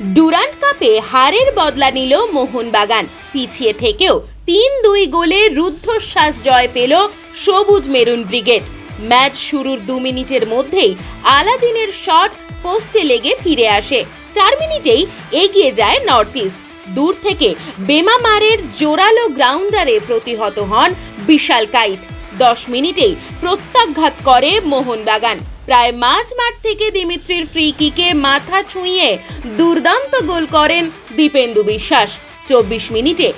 চাপে হারের বদলা নিল মোহনবাগান। পিছিয়ে থেকেও তিন দুই গোলে রুদ্ধশ্বাস জয় পেল সবুজ মেরুন ব্রিগেড। ম্যাচ শুরুর দু মিনিটের মধ্যেই আলাদিনের শট পোস্টে লেগে ফিরে আসে। চার মিনিটেই এগিয়ে যায় নর্থ ইস্ট। দূর থেকে বেমামারের জোরালো গ্রাউন্ডারে প্রতিহত হন বিশাল কাইত। দশ মিনিটেই প্রত্যাঘাত করে মোহনবাগান। প্রায় মাঝ মাঠ থেকে দিমিত্রির ফ্রি কিকে মাথা ছুঁয়ে দুর্দান্ত গোল করেন দীপেন্দু বিশ্বাস। চব্বিশ মিনিটে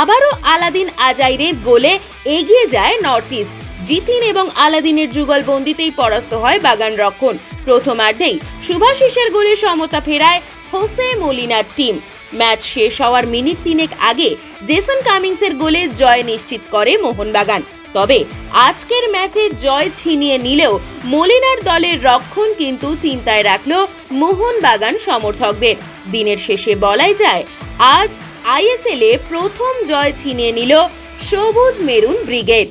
আবারও আলাদিন আজাইরের গোলে এগিয়ে যায় নর্থ ইস্ট জিতিন এবং আলাদিনের যুগলবন্দিতেই পরাস্ত হয় বাগান রক্ষণ। প্রথমার্ধেই শুভাশিসের গোলে সমতা ফেরায় হোসে মলিনার টিম ম্যাচ শেষ হওয়ার মিনিট তিনেক আগে জেসন কামিংসের গোলে জয় নিশ্চিত করে মোহনবাগান। তবে আজকের ম্যাচে জয় ছিনিয়ে নিলেও মলিনার দলের রক্ষণ কিন্তু চিন্তায় রাখল মোহনবাগান সমর্থকদের। দিনের শেষে বলাই যায়, আজ আইএসএলে প্রথম জয় ছিনিয়ে নিল সবুজ মেরুন ব্রিগেড।